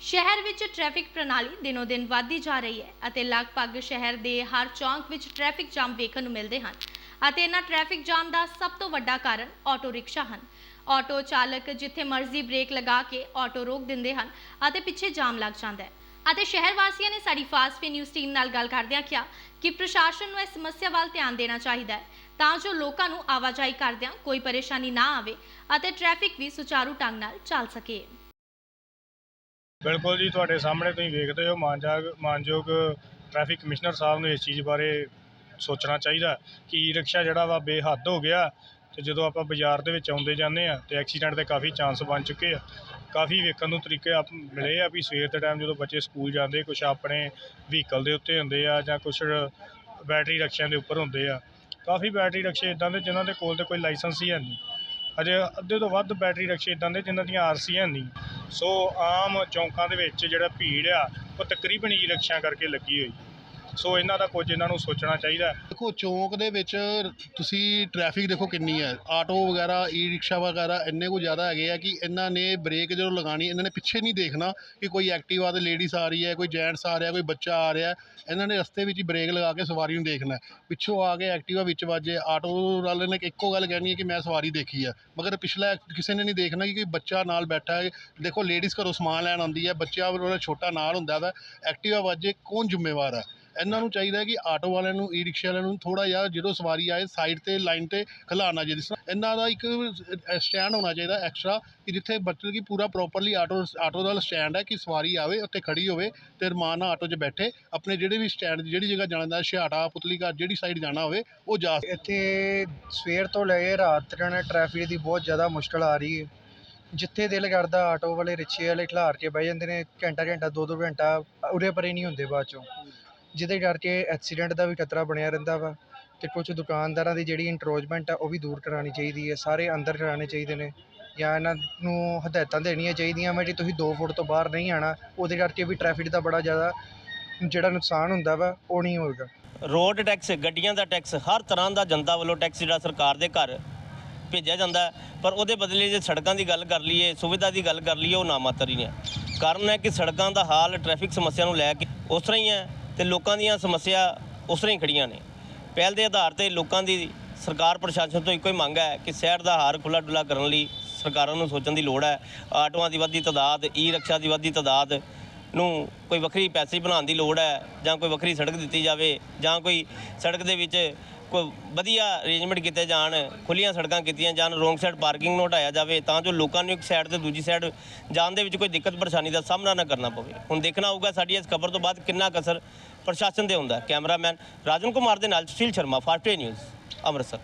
ਸ਼ਹਿਰ ਵਿੱਚ ਟ੍ਰੈਫਿਕ ਪ੍ਰਣਾਲੀ ਦਿਨੋ ਦਿਨ ਵੱਧਦੀ ਜਾ ਰਹੀ ਹੈ ਅਤੇ ਲਗਭਗ ਸ਼ਹਿਰ ਦੇ ਹਰ ਚੌਂਕ ਵਿੱਚ ਟ੍ਰੈਫਿਕ ਜਾਮ ਵੇਖਣ ਨੂੰ ਮਿਲਦੇ ਹਨ ਅਤੇ ਇਹਨਾਂ ਟ੍ਰੈਫਿਕ ਜਾਮ ਦਾ ਸਭ ਤੋਂ ਵੱਡਾ ਕਾਰਨ ਆਟੋ ਰਿਕਸ਼ਾ ਹਨ। ਆਟੋ ਚਾਲਕ ਜਿੱਥੇ ਮਰਜ਼ੀ ਬ੍ਰੇਕ ਲਗਾ ਕੇ ਆਟੋ ਰੋਕ ਦਿੰਦੇ ਹਨ ਅਤੇ ਪਿੱਛੇ ਜਾਮ ਲੱਗ ਜਾਂਦਾ ਹੈ। ਅਤੇ ਸ਼ਹਿਰ ਵਾਸੀਆਂ ਨੇ ਸਾਡੀ ਫਾਸਟ ਨਿਊਜ਼ ਟੀਮ ਨਾਲ ਗੱਲ ਕਰਦਿਆਂ ਕਿਹਾ ਕਿ ਪ੍ਰਸ਼ਾਸਨ ਨੂੰ ਇਸ ਸਮੱਸਿਆ ਵੱਲ ਧਿਆਨ ਦੇਣਾ ਚਾਹੀਦਾ ਹੈ ਤਾਂ ਜੋ ਲੋਕਾਂ ਨੂੰ ਆਵਾਜਾਈ ਕਰਦਿਆਂ ਕੋਈ ਪਰੇਸ਼ਾਨੀ ਨਾ ਆਵੇ ਅਤੇ ਟ੍ਰੈਫਿਕ ਵੀ ਸੁਚਾਰੂ ਢੰਗ ਨਾਲ ਚੱਲ ਸਕੇ। ਬਿਲਕੁਲ ਜੀ, ਤੁਹਾਡੇ ਸਾਹਮਣੇ ਤੁਸੀਂ ਵੇਖਦੇ ਹੋ ਮਾਨਜਾਗ ਮਾਨਯੋਗ ਟ੍ਰੈਫਿਕ ਕਮਿਸ਼ਨਰ ਸਾਹਿਬ ਨੂੰ ਇਸ ਚੀਜ਼ ਬਾਰੇ ਸੋਚਣਾ ਚਾਹੀਦਾ ਕਿ ਈ ਰਿਕਸ਼ਾ ਜਿਹੜਾ ਵਾ ਬੇਹੱਦ ਹੋ ਗਿਆ ਤੇ ਜਦੋਂ ਆਪਾਂ ਬਾਜ਼ਾਰ ਦੇ ਵਿੱਚ ਆਉਂਦੇ ਜਾਂਦੇ ਆ ਤੇ ਐਕਸੀਡੈਂਟ ਦੇ ਕਾਫੀ ਚਾਂਸ ਬਣ ਚੁੱਕੇ ਆ। ਕਾਫੀ ਵੇਖਣ ਨੂੰ ਤਰੀਕੇ ਆਪ ਮਿਲੇ ਆ ਵੀ ਸਵੇਰ ਦੇ ਟਾਈਮ ਜਦੋਂ ਬੱਚੇ ਸਕੂਲ ਜਾਂਦੇ ਕੁਝ ਆਪਣੇ ਵਹੀਕਲ ਦੇ ਉੱਤੇ ਹੁੰਦੇ ਆ ਜਾਂ ਕੁਝ ਬੈਟਰੀ ਰਿਕਸ਼ਿਆਂ ਦੇ ਉੱਪਰ ਹੁੰਦੇ ਆ। ਕਾਫੀ ਬੈਟਰੀ ਰਿਕਸ਼ੇ ਇਦਾਂ ਦੇ ਜਿਨ੍ਹਾਂ ਦੇ ਕੋਲ ਤੇ ਕੋਈ ਲਾਇਸੈਂਸ ਹੀ ਹੈ ਨਹੀਂ। ਅਜੇ ਅੱਧੇ ਤੋਂ ਵੱਧ ਬੈਟਰੀ ਰਿਕਸ਼ੇ ਇਦਾਂ ਦੇ ਜਿਨ੍ਹਾਂ ਦੀਆਂ ਆਰਸੀ ਹੈ ਨਹੀਂ। ਸੋ ਆਮ ਚੌਂਕਾਂ ਦੇ ਵਿੱਚ ਜਿਹੜਾ ਭੀੜ ਆ, ਉਹ ਤਕਰੀਬਨ ਹੀ ਰਿਕਸ਼ਿਆਂ ਕਰਕੇ ਲੱਗੀ ਹੋਈ ਸੋ ਇਹਨਾਂ ਦਾ ਕੁਝ ਇਹਨਾਂ ਨੂੰ ਸੋਚਣਾ ਚਾਹੀਦਾ ਦੇਖੋ, ਚੌਂਕ ਦੇ ਵਿੱਚ ਤੁਸੀਂ ਟ੍ਰੈਫਿਕ ਦੇਖੋ ਕਿੰਨੀ ਹੈ। ਆਟੋ ਵਗੈਰਾ ਈ ਰਿਕਸ਼ਾ ਵਗੈਰਾ ਇੰਨੇ ਕੁ ਜ਼ਿਆਦਾ ਹੈਗੇ ਆ ਕਿ ਇਹਨਾਂ ਨੇ ਬ੍ਰੇਕ ਜਦੋਂ ਲਗਾਣੀ ਇਹਨਾਂ ਨੇ ਪਿੱਛੇ ਨਹੀਂ ਦੇਖਣਾ ਕਿ ਕੋਈ ਐਕਟਿਵਾ ਤੇ ਲੇਡੀਜ਼ ਆ ਰਹੀ ਹੈ, ਕੋਈ ਜੈਂਟਸ ਆ ਰਿਹਾ, ਕੋਈ ਬੱਚਾ ਆ ਰਿਹਾ। ਇਹਨਾਂ ਨੇ ਰਸਤੇ ਵਿੱਚ ਹੀ ਬ੍ਰੇਕ ਲਗਾ ਕੇ ਸਵਾਰੀ ਨੂੰ ਦੇਖਣਾ ਪਿੱਛੋਂ ਆ ਕੇ ਐਕਟਿਵਾ ਵਿੱਚ ਵੱਜੇ। ਆਟੋ ਵਾਲੇ ਨੇ ਇੱਕੋ ਗੱਲ ਕਹਿਣੀ ਹੈ ਕਿ ਮੈਂ ਸਵਾਰੀ ਦੇਖੀ ਹੈ। ਮਗਰ ਪਿਛਲਾ ਕਿਸੇ ਨੇ ਨਹੀਂ ਦੇਖਣਾ ਕਿ ਕੋਈ ਬੱਚਾ ਨਾਲ ਬੈਠਾ ਹੈ। ਦੇਖੋ ਲੇਡੀਜ਼ ਘਰੋਂ ਸਮਾਨ ਲੈਣ ਆਉਂਦੀ ਹੈ। ਬੱਚਾ ਉਹਦਾ ਛੋਟਾ ਨਾਲ ਹੁੰਦਾ ਵਾ। ਐਕਟਿਵਾ ਵੱਜੇ, ਕੌਣ ਜ਼ਿੰਮੇਵਾਰ ਹੈ? ਇਹਨਾਂ ਨੂੰ ਚਾਹੀਦਾ ਹੈ ਕਿ ਆਟੋ ਵਾਲਿਆਂ ਨੂੰ ਈ ਰਿਕਸ਼ਾ ਵਾਲਿਆਂ ਨੂੰ ਥੋੜਾ ਜਿਹਾ ਜਦੋਂ ਸਵਾਰੀ ਆਏ ਸਾਈਡ ਤੇ ਲਾਈਨ ਤੇ ਖਿਲਾਰਨਾ ਚਾਹੀਦਾ। ਜਿਸ ਤਰ੍ਹਾਂ ਇਹਨਾਂ ਦਾ ਇੱਕ ਸਟੈਂਡ ਹੋਣਾ ਚਾਹੀਦਾ ਐਕਸਟਰਾ ਕਿ ਜਿੱਥੇ ਬੱਚੇ ਕੀ ਪੂਰਾ ਪ੍ਰੋਪਰਲੀ ਆਟੋ ਆਟੋ ਦਾ ਸਟੈਂਡ ਹੈ ਕਿ ਸਵਾਰੀ ਆਵੇ, ਉੱਥੇ ਖੜੀ ਹੋਵੇ ਤੇ ਰਮਾਨ ਨਾਲ ਆਟੋ 'ਚ ਬੈਠੇ, ਆਪਣੇ ਜਿਹੜੇ ਵੀ ਸਟੈਂਡ ਜਿਹੜੀ ਜਗ੍ਹਾ ਜਾਣਾ ਦਾ ਛਿਆਟਾ, ਪੁਤਲੀ ਘਾਟ ਜਿਹੜੀ ਸਾਈਡ ਜਾਣਾ ਹੋਵੇ, ਉਹ ਜਾ ਇੱਥੇ ਸਵੇਰ ਤੋਂ ਲੈ ਕੇ ਰਾਤ ਤੱਕ ਟ੍ਰੈਫਿਕ ਦੀ ਬਹੁਤ ਜ਼ਿਆਦਾ ਮੁਸ਼ਕਲ ਆ ਰਹੀ ਹੈ। ਜਿੱਥੇ ਦਿਲ ਕਰਦਾ ਆਟੋ ਵਾਲੇ, ਰਿਕਸ਼ੇ ਵਾਲੇ ਖਿਲਾਰ ਕੇ ਬਹਿ ਜਾਂਦੇ ਨੇ ਘੰਟਾ ਘੰਟਾ ਦੋ ਦੋ ਘੰਟਾ, ਉਰੇ ਪਰੇ ਨਹੀਂ ਹੁੰਦੇ ਬਾਅਦ ਚੋਂ। ਜਿਹਦੇ ਕਰਕੇ ਐਕਸੀਡੈਂਟ ਦਾ ਵੀ ਖਤਰਾ ਬਣਿਆ ਰਹਿੰਦਾ ਵਾ ਅਤੇ ਕੁਝ ਦੁਕਾਨਦਾਰਾਂ ਦੀ ਜਿਹੜੀ ਇੰਟਰੋਚਮੈਂਟ ਆ, ਉਹ ਵੀ ਦੂਰ ਕਰਵਾਉਣੀ ਚਾਹੀਦੀ ਹੈ, ਸਾਰੇ ਅੰਦਰ ਕਰਾਉਣੇ ਚਾਹੀਦੇ ਨੇ ਜਾਂ ਇਹਨਾਂ ਨੂੰ ਹਦਾਇਤਾਂ ਦੇਣੀਆਂ ਚਾਹੀਦੀਆਂ ਵਾ ਜੇ ਤੁਸੀਂ ਦੋ ਫੁੱਟ ਤੋਂ ਬਾਹਰ ਨਹੀਂ ਆਉਣਾ, ਉਹਦੇ ਕਰਕੇ ਵੀ ਟ੍ਰੈਫਿਕ ਦਾ ਬੜਾ ਜ਼ਿਆਦਾ ਜਿਹੜਾ ਨੁਕਸਾਨ ਹੁੰਦਾ ਵਾ, ਉਹ ਨਹੀਂ ਹੋਏਗਾ। ਰੋਡ ਟੈਕਸ ਗੱਡੀਆਂ ਦਾ ਟੈਕਸ ਹਰ ਤਰ੍ਹਾਂ ਦਾ ਜਨਤਾ ਵੱਲੋਂ ਟੈਕਸ ਜਿਹੜਾ ਸਰਕਾਰ ਦੇ ਘਰ ਭੇਜਿਆ ਜਾਂਦਾ ਪਰ ਉਹਦੇ ਬਦਲੇ ਜੇ ਸੜਕਾਂ ਦੀ ਗੱਲ ਕਰ ਲਈਏ, ਸੁਵਿਧਾ ਦੀ ਗੱਲ ਕਰ ਲਈਏ, ਉਹ ਨਾ ਮਾਤਰ ਹੀ। ਨੇ ਕਾਰਨ ਹੈ ਕਿ ਸੜਕਾਂ ਦਾ ਹਾਲ ਟ੍ਰੈਫਿਕ ਸਮੱਸਿਆ ਨੂੰ ਲੈ ਕੇ ਉਸ ਤਰ੍ਹਾਂ ਹੀ ਹੈ। ਤੇ ਲੋਕਾਂ ਦੀਆਂ ਸਮੱਸਿਆ ਉਸ ਤਰ੍ਹਾਂ ਹੀ ਖੜੀਆਂ ਨੇ। ਪਹਿਲ ਦੇ ਆਧਾਰ ਤੇ ਲੋਕਾਂ ਦੀ ਸਰਕਾਰ ਪ੍ਰਸ਼ਾਸਨ ਤੋਂ ਇੱਕੋ ਹੀ ਮੰਗ ਹੈ ਕਿ ਸ਼ਹਿਰ ਦਾ ਹਾਰ ਖੁੱਲਾ ਡੁੱਲਾ ਕਰਨ ਲਈ ਸਰਕਾਰਾਂ ਨੂੰ ਸੋਚਣ ਦੀ ਲੋੜ ਹੈ। ਆਟੋਆਂ ਦੀ ਵੱਧਦੀ ਤਾਦਾਦ ਈ ਰਿਕਸ਼ਾ ਦੀ ਵੱਧਦੀ ਤਾਦਾਦ ਨੂੰ ਕੋਈ ਵੱਖਰੀ ਪੈਸੇ ਬਣਾਉਣ ਦੀ ਲੋੜ ਹੈ ਜਾਂ ਕੋਈ ਵੱਖਰੀ ਸੜਕ ਦਿੱਤੀ ਜਾਵੇ ਜਾਂ ਕੋਈ ਸੜਕ ਦੇ ਵਿੱਚ ਕੋਈ ਵਧੀਆ ਅਰੇਂਜਮੈਂਟ ਕੀਤੇ ਜਾਣ ਖੁੱਲੀਆਂ ਸੜਕਾਂ ਕੀਤੀਆਂ ਜਾਣ ਰੋਂਗ ਸਾਈਡ ਪਾਰਕਿੰਗ ਨੂੰ ਹਟਾਇਆ ਜਾਵੇ, ਤਾਂ ਜੋ ਲੋਕਾਂ ਨੂੰ ਇੱਕ ਸਾਈਡ ਤੇ ਦੂਜੀ ਸਾਈਡ ਜਾਣ ਦੇ ਵਿੱਚ ਕੋਈ ਦਿੱਕਤ ਪਰੇਸ਼ਾਨੀ ਦਾ ਸਾਹਮਣਾ ਨਾ ਕਰਨਾ ਪਵੇ। ਹੁਣ ਦੇਖਣਾ ਹੋਊਗਾ ਸਾਡੀ ਇਸ ਖਬਰ ਤੋਂ ਬਾਅਦ ਕਿੰਨਾ ਕਸਰ ਪ੍ਰਸ਼ਾਸਨ ਦੇ ਹੁੰਦਾ। ਕੈਮਰਾਮੈਨ ਰਾਜਨ ਕੁਮਾਰ ਦੇ ਨਾਲ ਸੁਸ਼ੀਲ ਸ਼ਰਮਾ, ਫਾਸਟ ਨਿਊਜ਼, ਅੰਮ੍ਰਿਤਸਰ।